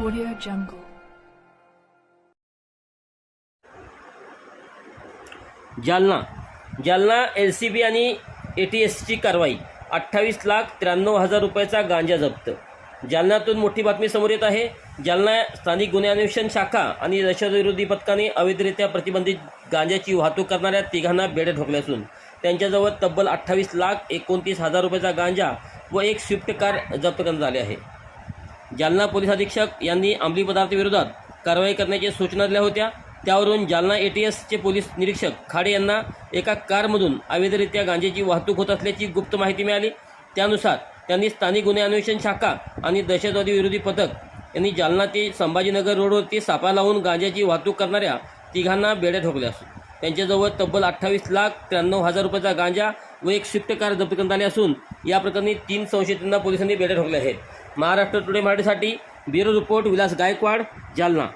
Audio Jungle. Jalna. Jalna L C B आणि A T S ची कारवाई. अठ्ठावीस लाख त्र्याण्णव हजार रुपयाचा गांजा जप्त. जालन्यातून मोठी बातमी समोर येत आहे. जालना स्थानिक गुन्हे अन्वेषण शाखा आणि दहशतविरोधी पथकाने अवैधरित्या प्रतिबंधित गांजाची वाहतूक करणाऱ्या तिघांना बेडे ठोकल्या असून त्यांच्याजवळ तब्बल अठ्ठावीस लाख एकोणतीस हजार रुपयाचा गांजा व एक स्विफ्ट कार जप्त करण्यात आली आहे. जालना पोलीस अधीक्षक यांनी अंमली पदार्थाविरोधात कारवाई करण्याच्या सूचना दिल्या होत्या. त्यावरून जालना ए टी एसचे पोलीस निरीक्षक खाडे यांना एका कारमधून अवैधरित्या गांजेची वाहतूक होत असल्याची गुप्त माहिती मिळाली. त्यानुसार त्यांनी स्थानिक गुन्हे अन्वेषण शाखा आणि दहशतवादी विरोधी पथक यांनी जालना ते संभाजीनगर रोडवरती सापा लावून गांजाची वाहतूक करणाऱ्या तिघांना बेड्या ठोकल्या. असून त्यांच्याजवळ तब्बल अठ्ठावीस लाख त्र्याण्णव हजार रुपयाचा गांजा व एक स्विफ्ट कार जप्त करण्यात आली असून या प्रकरणी तीन संशयितांना पोलिसांनी बेड्या ठोकल्या आहेत. महाराष्ट्र टुडे मराठीसाठी ब्युरो रिपोर्ट विलास गायकवाड जालना.